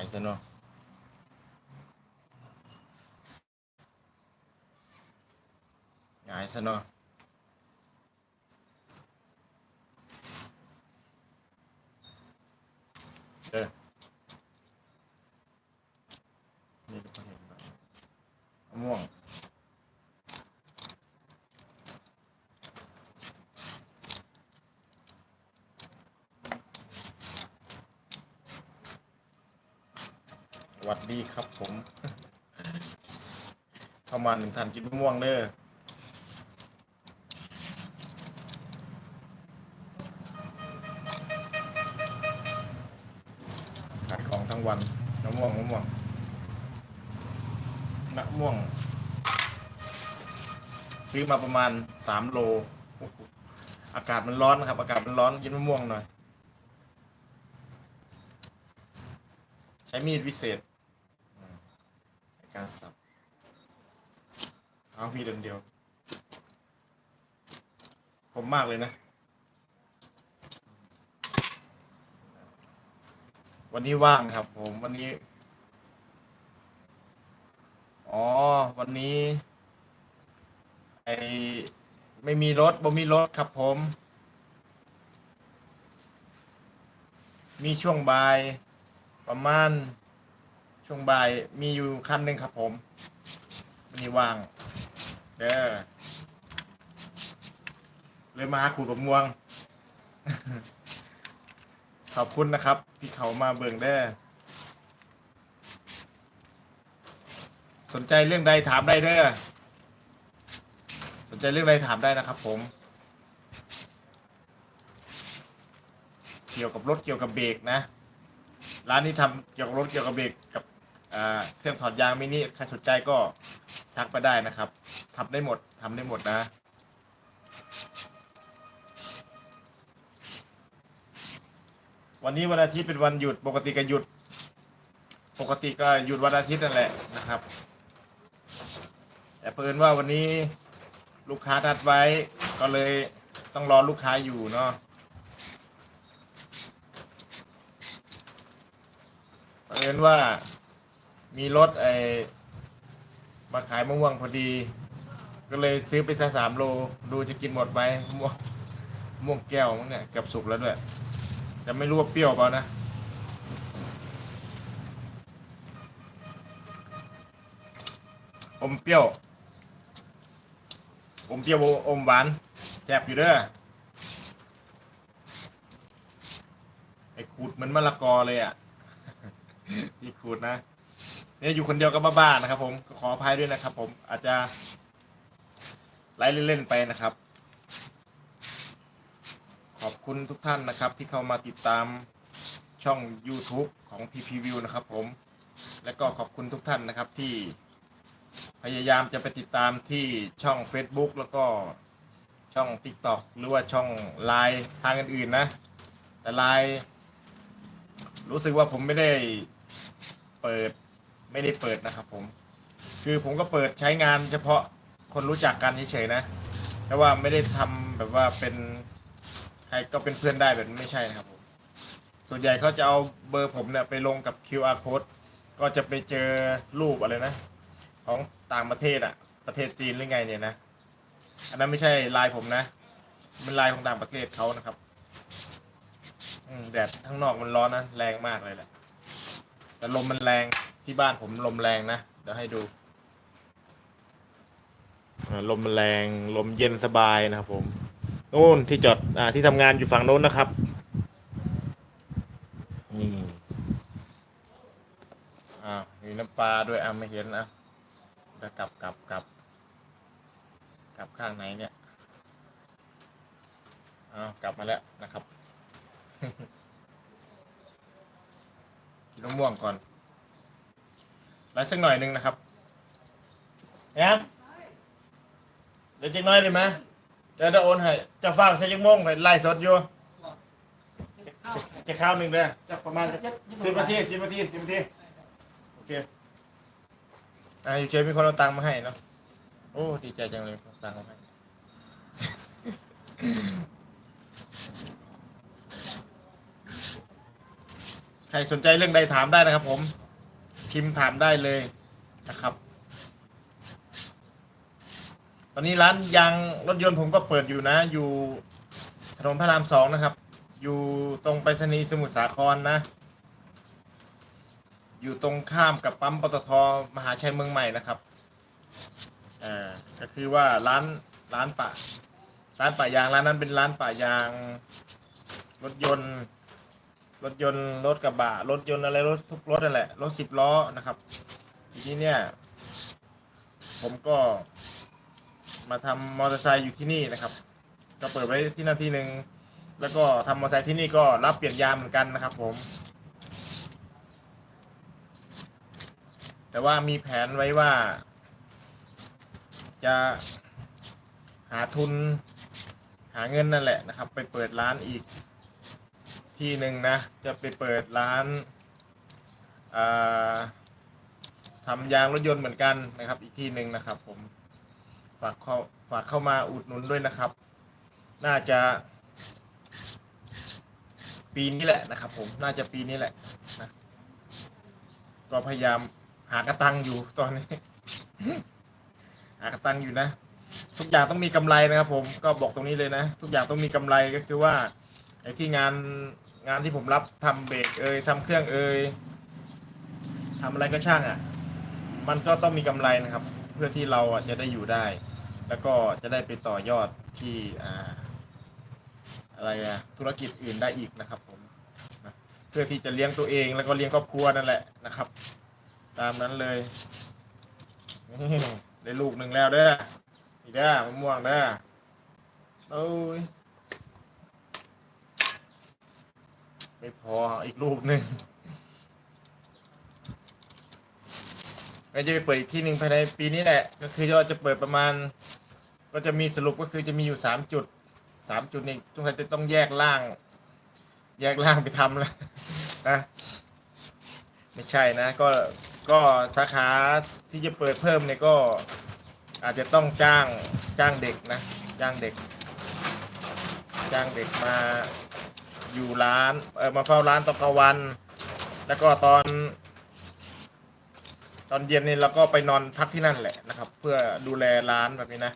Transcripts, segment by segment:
ายซะเนาะหงายซะเนาะเออนี่ทุกคนเห็นไหมมะม่วง สวัสดีครับผมเข้ามาหนึ่งท่านกินมะม่วงเด้อขายของทั้งวันมะม่วงมะม่วงมะม่วง ซื้อมาประมาณสามโล อากาศมันร้อนนะครับ อากาศมันร้อนกินมะม่วงหน่อย ใช้มีดวิเศษ การสับเอามีเดอันเดียวคมมากเลยนะ วันนี้ว่างครับ ผมวันนี้ อ๋อ วันนี้ ไอไม่มีรถบ่มีรถครับผม มีช่วงบ่ายประมาณ ช่วงบ่ายมีอยู่คันหนึ่งครับผมวันนี้ว่างเด้อเลยมาขูดบะม่วง ขอบคุณนะครับ ที่เขามาเบิ่งเด้อสนใจเรื่องใดถามได้เด้อสนใจเรื่องใดถามได้นะครับ ผม เกี่ยวกับรถเกี่ยวกับเบรกนะ ร้านนี้ทำเกี่ยวกับรถเกี่ยวกับเบรกกับ เครื่องถอดยางมินิใครสนใจก็ทักไปได้นะครับทำได้หมดทำได้หมดนะ วันนี้วันอาทิตย์เป็นวันหยุดปกติก็หยุด ปกติก็หยุดวันอาทิตย์นั่นแหละนะครับ แต่เพิ่นว่าวันนี้ลูกค้านัดไว้ก็เลยต้องรอลูกค้าอยู่เนาะเผอิญว่า มีรถไอมาขายมะม่วงพอดี ก็เลยซื้อไปสักสามโล ดูจะกินหมดไหมม่วงม่วงแก้วมั้งเนี่ยเกือบสุกแล้วด้วย แต่ไม่รู้ว่าเปรี้ยวเปล่านะอมเปรี้ยว อมเปรี้ยวอมหวานแซ่บอยู่เด้อไอ้ขูดเหมือนมะละกอเลยอะพี่ขูดนะ เนี่ยอยู่คนเดียวก็บ้าๆนะครับ ผมขออภัยด้วยนะครับ ผมอาจจะไลฟ์เล่นๆไปนะครับ ขอบคุณทุกท่านนะครับ ที่เข้ามาติดตามช่อง YouTube ของ PP View นะครับ ผม และก็ขอบคุณทุกท่านนะครับที่พยายามจะไปติดตามที่ช่อง Facebook แล้วก็ช่อง TikTok หรือว่าช่อง Line ทางอื่นๆนะ แต่ Line รู้สึกว่าผมไม่ได้เปิด ไม่ได้เปิดนะครับผม คือผมก็เปิดใช้งานเฉพาะคนรู้จักกันเฉยๆนะ แต่ว่าไม่ได้ทำแบบว่าเป็นใครก็เป็นเพื่อนได้แบบไม่ใช่นะครับผม ส่วนใหญ่เขาจะเอาเบอร์ผมเนี่ยไปลงกับ QR code ก็จะไปเจอรูปอะไรนะ ของต่างประเทศอะประเทศจีนหรือไงเนี่ยนะ อันนั้นไม่ใช่ไลน์ผมนะเป็นไลน์ของต่างประเทศเขานะครับแดดข้างนอกมันร้อนนะแรงมากเลยแหละแต่ลมมันแรง ที่บ้านผมลมแรงนะ เดี๋ยวให้ดูอ่าลมมันแรงลมเย็นสบายนะครับผมนู่นที่จอดอ่าที่ทำงานอยู่ฝั่งโน้นนะครับนี่อ่าวมีน้ำปลาด้วยอะไม่เห็นนะเดี๋ยวกลับกลับกลับกลับข้างไหนเนี่ยอ้าวกลับมาแล้วนะครับ กินมะม่วงก่อนไล่ สักหน่อยหนึ่งนะครับแอมเดี๋ยวจิกน้อยเลยไหมเดี๋ยวจะโอนให้จะฟังใช้ยังโมงไปไล่สดอยู่จะข้าวหนึ่งเด้อจะประมาณสิบนาทีสิบนาทีสิบนาทีโอเคอ่าอยู่เฉยมีคนเอาตังค์มาให้เนาะโอ้ดีใจจังเลยเอาตังค์มาให้ใครสนใจเรื่องใดถามได้นะครับผม พิมพ์ถามได้เลยนะครับ ตอนนี้ร้านยางรถยนต์ผมก็เปิดอยู่นะ อยู่ถนนพระรามสองนะครับ อยู่ตรงไปรษณีย์สมุทรสาครนะ อยู่ตรงข้ามกับปั๊มปตทมหาชัยเมืองใหม่นะครับอ่าก็คือว่าร้านร้านป่าร้านป่ายางร้านนั้นเป็นร้านป่ายางรถยนต์ รถยนต์รถกระบะรถยนต์อะไรรถทุกรถนั่นแหละรถสิบล้อนะครับ ทีนี้เนี่ย ผมก็ มาทำมอเตอร์ไซค์อยู่ที่นี่นะครับ ก็เปิดไว้ที่นั่นที่หนึ่งแล้วก็ทำมอเตอร์ไซค์ที่นี่ก็รับเปลี่ยนยางเหมือนกันนะครับ ผม แต่ว่ามีแผนไว้ว่า จะหาทุน หาเงินนั่นแหละนะครับ ไปเปิดร้านอีก ที่หนึ่งนะ จะไปเปิดร้านาทำยางรถยนต์เหมือนกันนะครับ อีกที่หนึ่งนะครับ ผมฝากเข้าฝากเข้ามาอุดหนุนด้วยนะครับ น่าจะ ปีนี้แหละนะครับ ผมน่าจะปีนี้แหละนะก็พยายามหากระตังอยู่ตอนนี้ หากระตังอยู่นะ ทุกอย่างต้องมีกำไรนะครับ ผมก็บอกตรงนี้เลยนะ ทุกอย่างต้องมีกำไรก็คือว่าไอ้ที่งาน งานที่ผมรับทำเบรกเอยทำเครื่องเอยทำอะไรก็ช่างอะ่ะ มันก็ต้องมีกำไรนะครับ เพื่อที่เราอะจะได้อยู่ได้ แล้วก็จะได้ไปต่อยอดที่อ่าอะไรอะธุรกิจอื่นได้อีกนะครับผมนะเพื่อที่จะเลี้ยงตัวเองแล้วก็เลี้ยงครอบครัวนั่นแหละนะครับ ตามนั้นเลยได้ลูกหนึ่งแล้วเด้อนี่เด้อมะม่วงเด้อโอ้ย ไม่พออีกลูกหนึ่งก็จะไปเปิดอีกที่หนึ่งภายในปีนี้แหละ ก็คือเราจะเปิดประมาณ ก็จะมีสรุปก็คือจะมีอยู่สามจุดสามจุดนี้ทุกท่านจะต้องแยกล่าง แยกล่างไปทำแล้วนะไม่ใช่นะ ก็ก็สาขาที่จะเปิดเพิ่มเนี่ยก็อาจจะต้องจ้างจ้างเด็กนะ จ้างเด็ก จ้างเด็กมา อยู่ร้านเออมาเฝ้าร้านตอนกลางวัน แล้วก็ตอน ตอนเย็นนี่เราก็ไปนอนพักที่นั่นแหละนะครับ เพื่อดูแลร้านแบบนี้นะ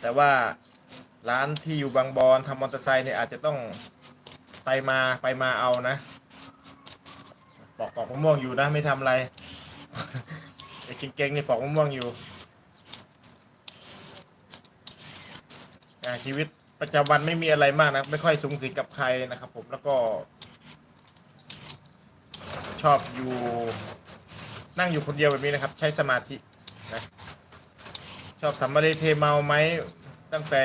แต่ว่าร้านที่อยู่บางบอนทำมอเตอร์ไซค์เนี่ยอาจจะต้องไปมาไปมาเอานะปอกปอกมะม่วงอยู่นะ ไม่ทำอะไรไอ้เก่งๆนี่ปอกมะม่วงอยู่อ่าชีวิต ประจำวันไม่มีอะไรมากนะ ไม่ค่อยสูงสิงกับใครนะครับ ผมแล้วก็ ชอบอยู่ นั่งอยู่คนเดียวแบบนี้นะครับ ใช้สมาธินะชอบสัมมาเรเทเมาไหมตั้งแต่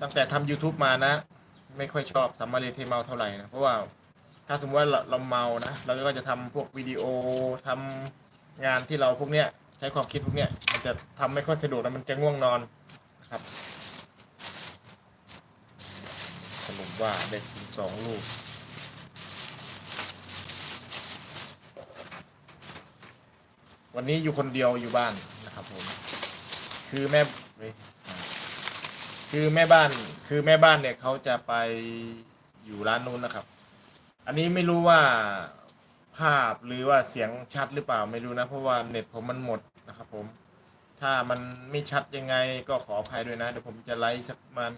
ตั้งแต่ทำ YouTube มานะ ไม่ค่อยชอบสัมมาเรเทเมาเท่าไหร่นะเพราะว่าถ้าสมมติว่าเราเมานะเราก็จะทำพวกวิดีโอทำงานที่เราพวกเนี้ยใช้ความคิดพวกเนี้ยมันจะทำไม่ค่อยสะดวกแล้วมันจะง่วงนอนนะครับ สรุปว่าได้ถึงสองลูก วันนี้อยู่คนเดียวอยู่บ้านนะครับผม คือแม่คือแม่บ้านคือแม่บ้านเนี่ยเขาจะไปอยู่ร้านนู้นนะครับ อันนี้ไม่รู้ว่าภาพหรือว่าเสียงชัดหรือเปล่าไม่รู้นะ เพราะว่าเน็ตผมมันหมดนะครับผม ถ้ามันไม่ชัดยังไงก็ขออภัยด้วยนะ เดี๋ยวผมจะไลฟ์สักประมาณ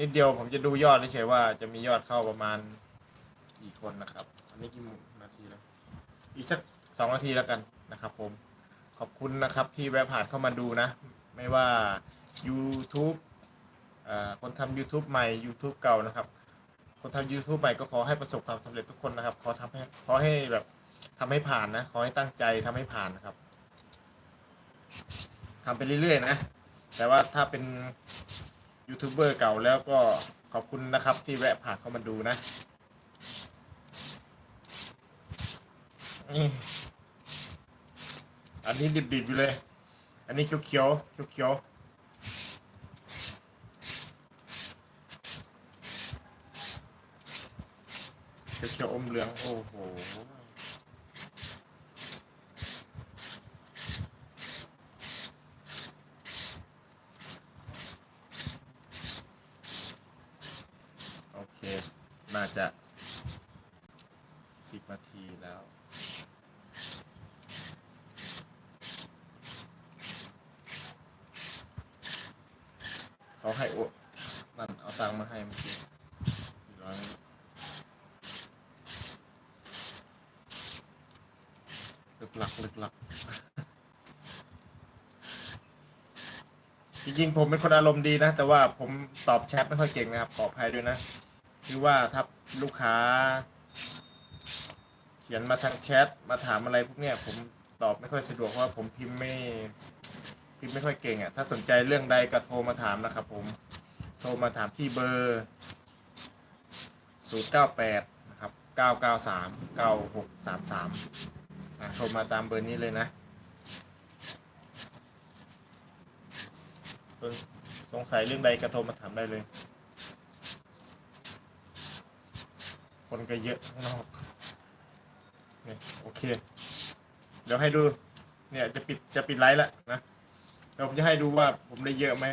นิดเดียวผมจะดูยอดเฉยๆว่าจะมียอดเข้าประมาณกี่คนนะครับอันนี้กี่นาทีแล้วอีกสักสองนาทีแล้วกันนะครับ ผมขอบคุณนะครับที่แวะผ่านเข้ามาดูนะ ไม่ว่า YouTube อ่คนทำ YouTube ใหม่ YouTube เก่านะครับ คนทำ YouTube ใหม่ก็ขอให้ประสบความสำเร็จทุกคนนะครับ ขอทำให้ขอให้แบบทำให้ผ่านนะ ขอให้ตั้งใจทำให้ผ่านนะครับทำไปเรื่อยๆนะ แต่ว่าถ้าเป็น ยูทูบเบอร์เก่าแล้วก็ขอบคุณนะครับที่แวะผ่านเข้ามาดูนะนี่อันนี้ดิบๆอยู่เลย อันนี้เขียวๆเขียวๆเขียวอมเหลือง โอ้โห โอเคดนาทีแล้ว เขาให้โอนั่นเอาตังค์มาให้เมื่อกี้สี่ร้อยลึกหลักลึกหลัก จริงๆ ผมเป็นคนอารมณ์ดีนะ แต่ว่าผมตอบแชทไม่ค่อยเก่งนะครับ ขออภัยด้วยนะ คือว่าถ้าลูกค้า เขียนมาทางแชทมาถามอะไรพวกเนี้ยผมตอบไม่ค่อยสะดวกเพราะว่าผมพิมพ์ไม่พิมพ์ไม่ค่อยเก่งอะ่ะถ้าสนใจเรื่องใดก็โทรมาถามนะครับผมโทรมาถามที่เบอร์ 098 นะครับ 993 9633อะโทรมาตามเบอร์นี้เลยนะ สงสัยเรื่องใดก็โทรมาถามได้เลย คนก็เยอะนอกนี่โอเค เดี๋ยวให้ดู เนี่ยจะปิดจะปิดไลฟ์แล้วนะเดี๋ยวผมจะให้ดูว่าผมได้เยอะไหม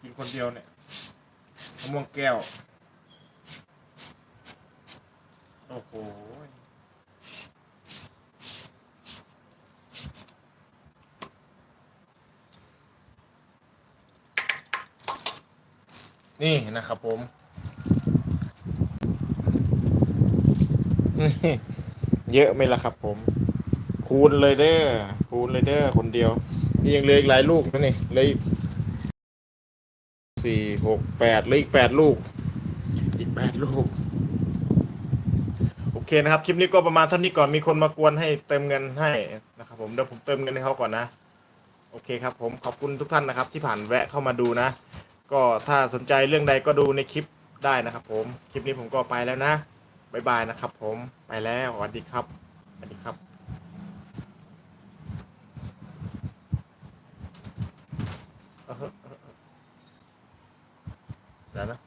กินคนเดียวเนี่ยมะม่วงแก้ว โอ้โหนี่นะครับผม เยอะไหมล่ะครับ ผม คูณเลยเด้อคูณเลยเด้อคนเดียวนี่ยังเหลืออีกหลายลูกนะนี่เหลยสี่หกแปดเหลืออีกแปดลูก อีกแปดลูก โอเคนะครับ คลิปนี้ก็ประมาณเท่านี้ก่อนมีคนมากวนให้เติมเงินให้นะครับ ผมเดี๋ยวผมเติมเงินให้เขาก่อนนะ โอเคครับ ผมขอบคุณทุกท่านนะครับ ที่ผ่านแวะเข้ามาดูนะ ก็ถ้าสนใจเรื่องใดก็ดูในคลิปได้นะครับ ผมคลิปนี้ผมก็ไปแล้วนะ บายบายนะครับ ผมไปแล้วสวัสดีครับสวัสดีครับแล้วนะ